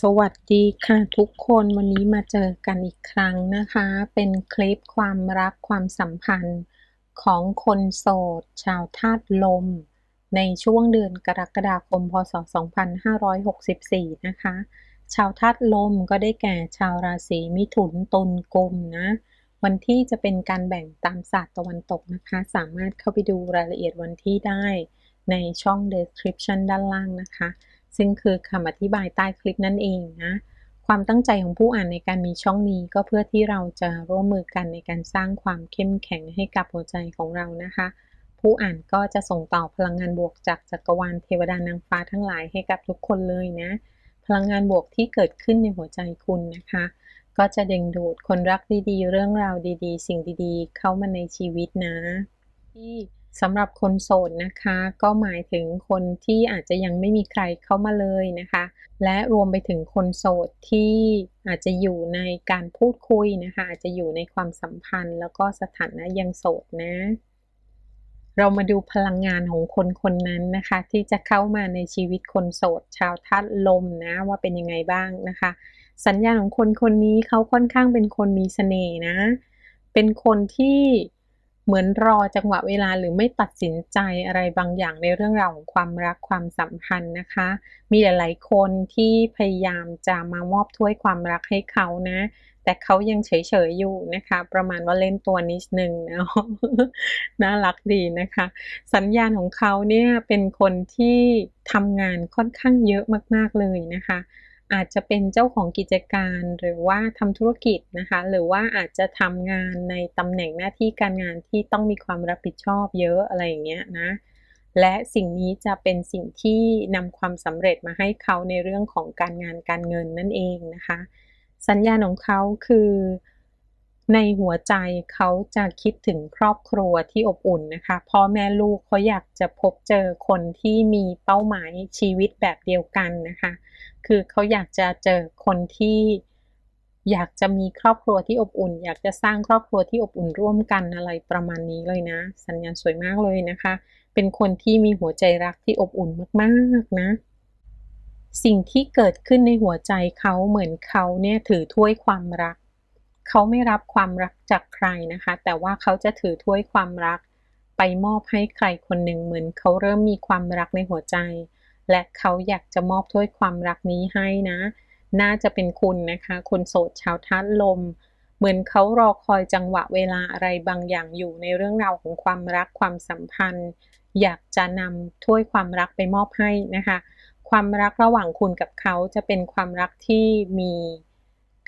สวัสดีค่ะทุกคนวันนี้มาเจอกันอีกครั้งนะคะ เป็นคลิปความรักความสัมพันธ์ของคนโสด ชาวธาตุลม ในช่วงเดือนกรกฎาคมพศ 2564 นะคะ ชาวธาตุลมก็ได้แก่ชาวราศีมิถุนตุลกุมนะวันที่จะเป็นการแบ่งตามศาสตร์ตะวันตกนะคะ สามารถเข้าไปดูรายละเอียดวันที่ได้ในช่อง description ด้านล่างนะคะ ซึ่งคือคำอธิบายใต้คลิปนั่นเองนะ ความตั้งใจของผู้อ่านในการมีช่องนี้ก็เพื่อที่เราจะร่วมมือกันในการสร้างความเข้มแข็งให้กับหัวใจของเรานะคะ ผู้อ่านก็จะส่งต่อพลังงานบวกจากจักรวาลเทวดานางฟ้าทั้งหลายให้กับทุกคนเลยนะ พลังงานบวกที่เกิดขึ้นในหัวใจคุณนะคะ ก็จะดึงดูดคนรักดีๆ เรื่องราวดีๆ สิ่งดีๆ เข้ามาในชีวิตนะที่ สำหรับคนโสดนะคะ ก็หมายถึงคนที่อาจจะยังไม่มีใครเข้ามาเลยนะคะ และรวมไปถึงคนโสดที่อาจจะอยู่ในการพูดคุยนะคะ อาจจะอยู่ในความสัมพันธ์ แล้วก็สถานะยังโสดนะ เรามาดูพลังงานของคนคนนั้นนะคะ ที่จะเข้ามาในชีวิตคนโสด ชาวธาตุลมนะว่าเป็นยังไงบ้างนะคะ สัญญาณของคนคนนี้เขาค่อนข้างเป็นคนมีเสน่ห์นะ เป็นคนที่ เหมือนรอจังหวะเวลาหรือไม่ตัดสินใจอะไรบางอย่างในเรื่องราวของความรักความสัมพันธ์นะคะ มีหลาย ๆ คนที่พยายามจะมามอบถ้วยความรักให้เขานะ แต่เขายังเฉย ๆ อยู่นะคะ ประมาณว่าเล่นตัวนิดนึงนะน่ารักดีนะคะ สัญญาณของเขาเนี่ยเป็นคนที่ทำงานค่อนข้างเยอะมาก ๆ เลยนะคะ อาจจะเป็นเจ้าของกิจการหรือว่าทำธุรกิจนะคะ หรือว่าอาจจะทำงานในตำแหน่งหน้าที่การงานที่ต้องมีความรับผิดชอบเยอะอะไรอย่างเงี้ยนะ และสิ่งนี้จะเป็นสิ่งที่นำความสำเร็จมาให้เขาในเรื่องของการงานการเงินนั่นเองนะคะ สัญญาณของเขาคือ ในหัวใจเขาจะคิดถึงครอบครัวที่อบอุ่นนะคะพ่อแม่ลูกเขาอยากจะพบเจอคนที่มีเป้าหมายชีวิตแบบเดียวกันนะคะ คือเขาอยากจะเจอคนที่อยากจะมีครอบครัวที่อบอุ่น อยากจะสร้างครอบครัวที่อบอุ่นร่วมกันอะไรประมาณนี้เลยนะ สัญญาณสวยมากเลยนะคะ เป็นคนที่มีหัวใจรักที่อบอุ่นมากๆนะสิ่งที่เกิดขึ้นในหัวใจเขาเหมือนเขาเนี่ยถือถ้วยความรัก เขาไม่รับความรักจากใครนะคะ แต่ว่าเขาจะถือถ้วยความรัก ไปมอบให้ใครคนหนึ่งเหมือนเขาเริ่มมีความรักในหัวใจ และเขาอยากจะมอบถ้วยความรักนี้ให้นะ น่าจะเป็นคุณนะคะ คนโสดชาวทัดลม เหมือนเขารอคอยจังหวะเวลาอะไรบางอย่างอยู่ในเรื่องราวของความรักความสัมพันธ์ อยากจะนำถ้วยความรักไปมอบให้นะคะ ความรักระหว่างคุณกับเขาจะเป็นความรักที่มี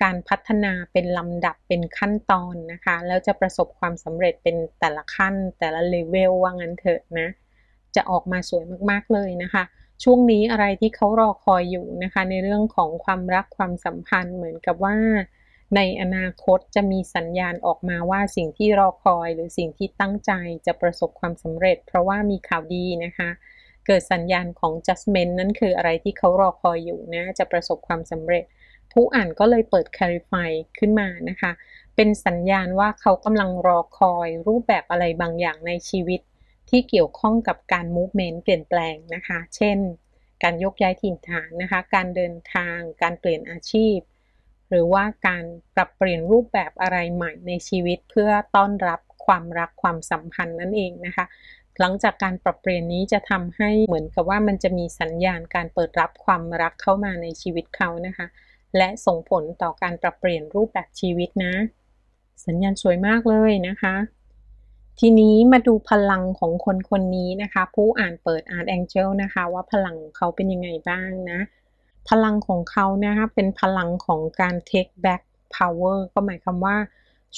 การพัฒนาเป็นลำดับเป็นขั้นตอนนะคะ แล้วจะประสบความสำเร็จเป็นแต่ละขั้นแต่ละเลเวลว่างั้นเถอะนะ จะออกมาสวยมากๆเลยนะคะ ช่วงนี้อะไรที่เขารอคอยอยู่นะคะ ในเรื่องของความรักความสัมพันธ์เหมือนกับว่า ในอนาคตจะมีสัญญาณออกมาว่าสิ่งที่รอคอย หรือสิ่งที่ตั้งใจจะประสบความสำเร็จ เพราะว่ามีข่าวดีนะคะเกิดสัญญาณของ judgment นั่นคืออะไรที่เขารอคอยอยู่นะ จะประสบความสำเร็จ ผู้อ่านก็เลยเปิด clarify ขึ้นมานะคะ เป็นสัญญาณว่าเขากำลังรอคอยรูปแบบอะไรบางอย่างในชีวิต ที่เกี่ยวข้องกับการ movement เปลี่ยนแปลงนะคะ เช่น การยกย้ายถิ่นฐานนะคะ การเดินทาง การเปลี่ยนอาชีพ หรือว่าการปรับเปลี่ยนรูปแบบอะไรใหม่ในชีวิตเพื่อต้อนรับความรักความสัมพันธ์นั่นเองนะคะหลังจากการปรับเปลี่ยนนี้จะทำให้เหมือนกับว่ามันจะมีสัญญาณการเปิดรับความรักเข้ามาในชีวิตเขานะคะ และส่งผลต่อการปรับเปลี่ยนรูปแบบชีวิตนะ สัญญาณสวยมากเลยนะคะ ทีนี้มาดูพลังของคนคนนี้นะคะ ผู้อ่านเปิดอ่านแองเจิลนะคะว่าพลังของเขาเป็นยังไงบ้างนะ พลังของเขานะคะเป็นพลังของการ take back power ก็หมายความว่า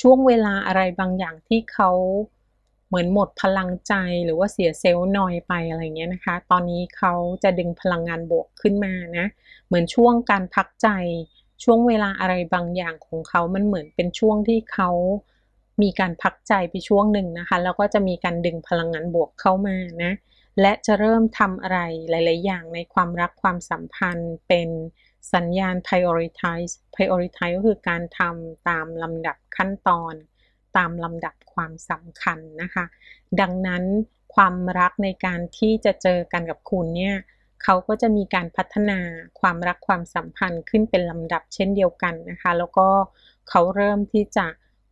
ช่วงเวลาอะไรบางอย่างที่เขา เหมือนหมดพลังใจหรือว่าเสียเซลล์นอยไปอะไรเงี้ยนะคะ ตอนนี้เขาจะดึงพลังงานบวกขึ้นมานะ เหมือนช่วงการพักใจ ช่วงเวลาอะไรบางอย่างของเขา มันเหมือนเป็นช่วงที่เขามีการพักใจไปช่วงหนึ่งนะคะ แล้วก็จะมีการดึงพลังงานบวกเข้ามานะ และจะเริ่มทำอะไรหลาย ๆ อย่างในความรักความสัมพันธ์เป็นสัญญาณ prioritize prioritize ก็คือการทำตามลำดับขั้นตอน ตามลำดับความสำคัญนะคะ ดังนั้นความรักในการที่จะเจอกันกับคุณเนี่ยเขาก็จะมีการพัฒนาความรักความสัมพันธ์ขึ้นเป็นลำดับเช่นเดียวกันนะคะ แล้วก็เขาเริ่มที่จะ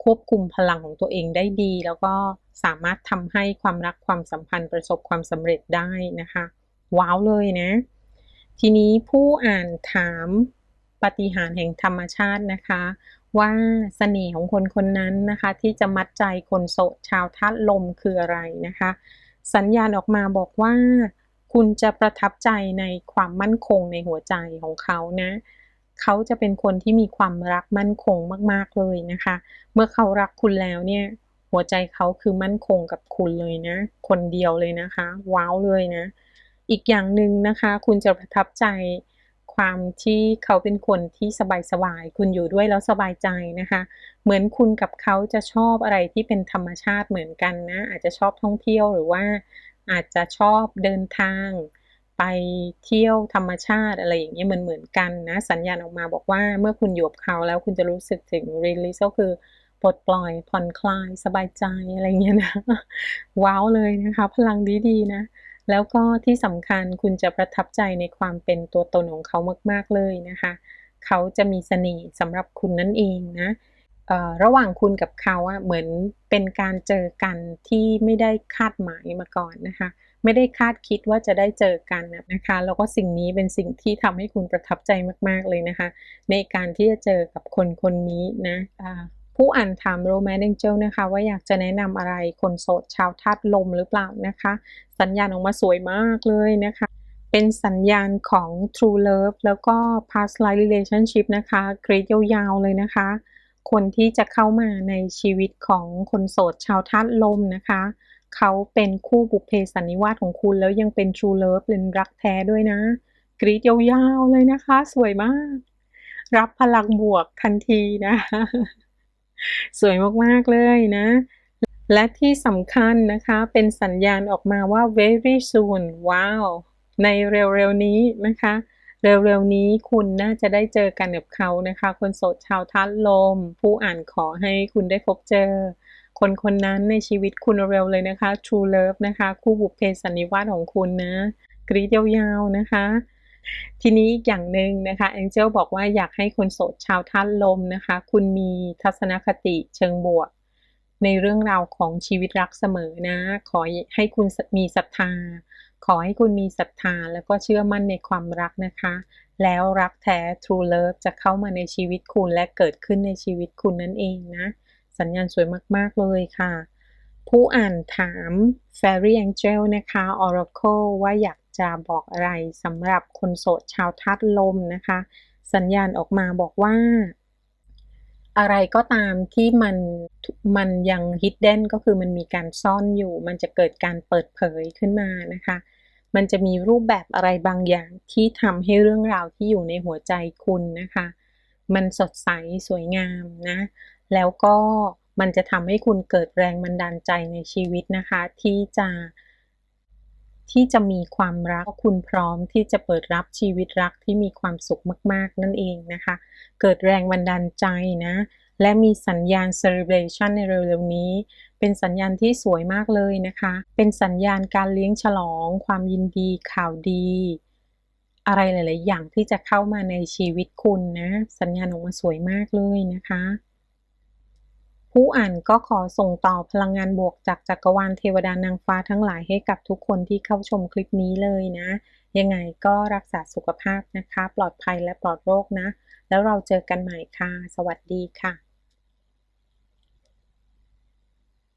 ควบคุมพลังของตัวเองได้ดี แล้วก็สามารถทำให้ความรักความสัมพันธ์ประสบความสำเร็จได้นะคะ ว้าวเลยนะ ทีนี้ผู้อ่านถามปฏิหารแห่งธรรมชาตินะคะ ว่าเสน่ห์ของคนคนนั้นนะคะ ที่จะมัดใจคนโสดชาวธาตุลมคืออะไรนะคะ สัญญาณออกมาบอกว่า คุณจะประทับใจในความมั่นคงในหัวใจของเขานะเขาจะเป็นคนที่มีความรักมั่นคงมาก ๆ เลยนะคะ เมื่อเขารักคุณแล้วเนี่ย หัวใจเขาคือมั่นคงกับคุณเลยนะ คนเดียวเลยนะคะ ว้าวเลยนะ อีกอย่างหนึ่งนะคะ คุณจะประทับใจ ความที่เขาเป็นคนที่สบายๆคุณอยู่ด้วยแล้วสบายใจนะคะ เหมือนคุณกับเขาจะชอบอะไรที่เป็นธรรมชาติเหมือนกันนะ อาจจะชอบท่องเที่ยวหรือว่า อาจจะชอบเดินทาง ไปเที่ยวธรรมชาติอะไรอย่างเงี้ยเหมือนเหมือนกันนะ สัญญาณออกมาบอกว่าเมื่อคุณอยู่กับเขาแล้วคุณจะรู้สึกถึง release ก็คือปลดปล่อยผ่อนคลายสบายใจอะไรเงี้ยนะว้าวเลยนะคะ พลังดีๆนะ แล้วก็ที่สำคัญคุณจะประทับใจในความเป็นตัวตนของเขามาก ๆ เลยนะคะ เขาจะมีเสน่ห์สำหรับคุณนั่นเองนะระหว่างคุณกับเขาอะเหมือนเป็นการเจอกันที่ไม่ได้คาดหมายมาก่อนนะคะ ไม่ได้คาดคิดว่าจะได้เจอกันนะคะ แล้วก็สิ่งนี้เป็นสิ่งที่ทำให้คุณประทับใจมาก ๆ เลยนะคะ ในการที่จะเจอกับคนคนนี้นะ ผู้อ่านถามโรแมนต์เจลนะคะ ว่าอยากจะแนะนำอะไรคนโสดชาวธาตุลมหรือเปล่านะคะ สัญญาณออกมาสวยมากเลยนะคะ เป็นสัญญาณของ True Love แล้วก็ Past Life Relationship นะคะกรีดยาวๆเลยนะคะ คนที่จะเข้ามาในชีวิตของคนโสดชาวธาตุลมนะคะ เขาเป็นคู่บุพเพสันนิวาสของคุณแล้วยังเป็น True Love เป็นรักแท้ด้วยนะ กรีดยาวๆเลยนะคะ สวยมาก รับพลังบวกทันทีนะ สวยมากๆเลยนะ และที่สำคัญนะคะเป็นสัญญาณออกมาว่า very soon ว้าว ในเร็วๆนี้นะคะ เร็วๆนี้คุณน่าจะได้เจอกันกับเขานะคะ คนโสดชาวทัดลม ผู้อ่านขอให้คุณได้พบเจอ คนคนนั้นในชีวิตคุณเร็วเลยนะคะ True Love นะคะ คู่บุพเพสันนิวาสของคุณนะ กรีดยาวๆนะคะ ทีนี้อีกอย่างหนึ่งนะคะแองเจลบอกว่าอยากให้คนโสดชาวท่านลมนะคะ คุณมีทัศนคติเชิงบวก ในเรื่องราวของชีวิตรักเสมอนะ ขอให้คุณมีศรัทธา ขอให้คุณมีศรัทธาแล้วก็เชื่อมั่นในความรักนะคะ แล้วรักแท้ True Love จะเข้ามาในชีวิตคุณและเกิดขึ้นในชีวิตคุณนั่นเองนะ สัญญาณสวยมากๆเลยค่ะผู้อ่านถาม Fairy Angel นะคะ Oracle ว่าอยาก จะบอกอะไรสำหรับคนโสดชาวธาตุลมนะคะ สัญญาณออกมาบอกว่า อะไรก็ตามที่มันมันยังฮิดเด้นก็คือมันมีการซ่อนอยู่ มันจะเกิดการเปิดเผยขึ้นมานะคะ มันจะมีรูปแบบอะไรบางอย่างที่ทำให้เรื่องราวที่อยู่ในหัวใจคุณนะคะ มันสดใสสวยงามนะ แล้วก็มันจะทำให้คุณเกิดแรงบันดาลใจในชีวิตนะคะ ที่จะ ที่จะมีความรักคุณพร้อมที่จะเปิดรับชีวิตรักที่มีความสุขมาก ๆ นั่นเองนะคะ เกิดแรงบันดาลใจนะ และมีสัญญาณ celebration ในเร็วๆนี้ เป็นสัญญาณที่สวยมากเลยนะคะ เป็นสัญญาณการเลี้ยงฉลอง ความยินดีข่าวดี อะไรหลาย ๆ อย่างที่จะเข้ามาในชีวิตคุณนะ สัญญาณออกมาสวยมากเลยนะคะ ผู้อ่านก็ขอส่งต่อพลังงานบวกจากจักรวาลเทวดานางฟ้าทั้งหลายให้กับทุกคนที่เข้าชมคลิปนี้เลยนะ ยังไงก็รักษาสุขภาพนะคะ ปลอดภัยและปลอดโรคนะ แล้วเราเจอกันใหม่ค่ะ สวัสดีค่ะ